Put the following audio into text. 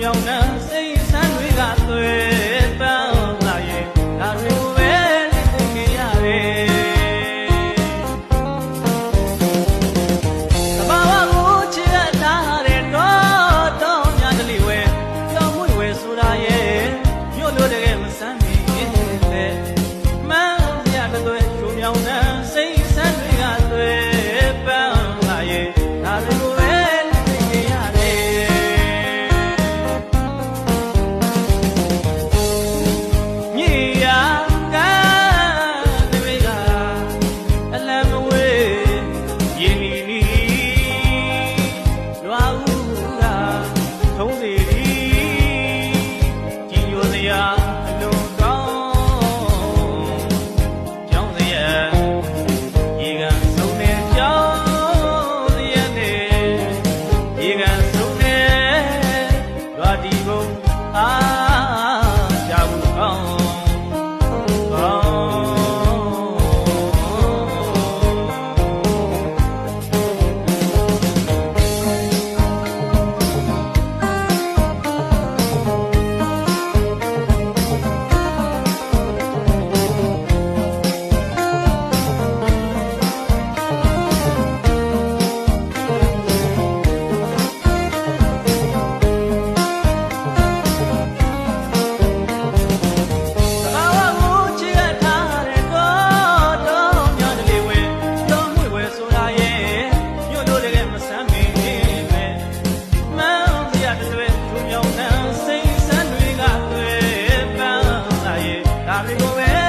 မြောင်နှံစိတ်ဆန်းတွေကသွေး Arrivo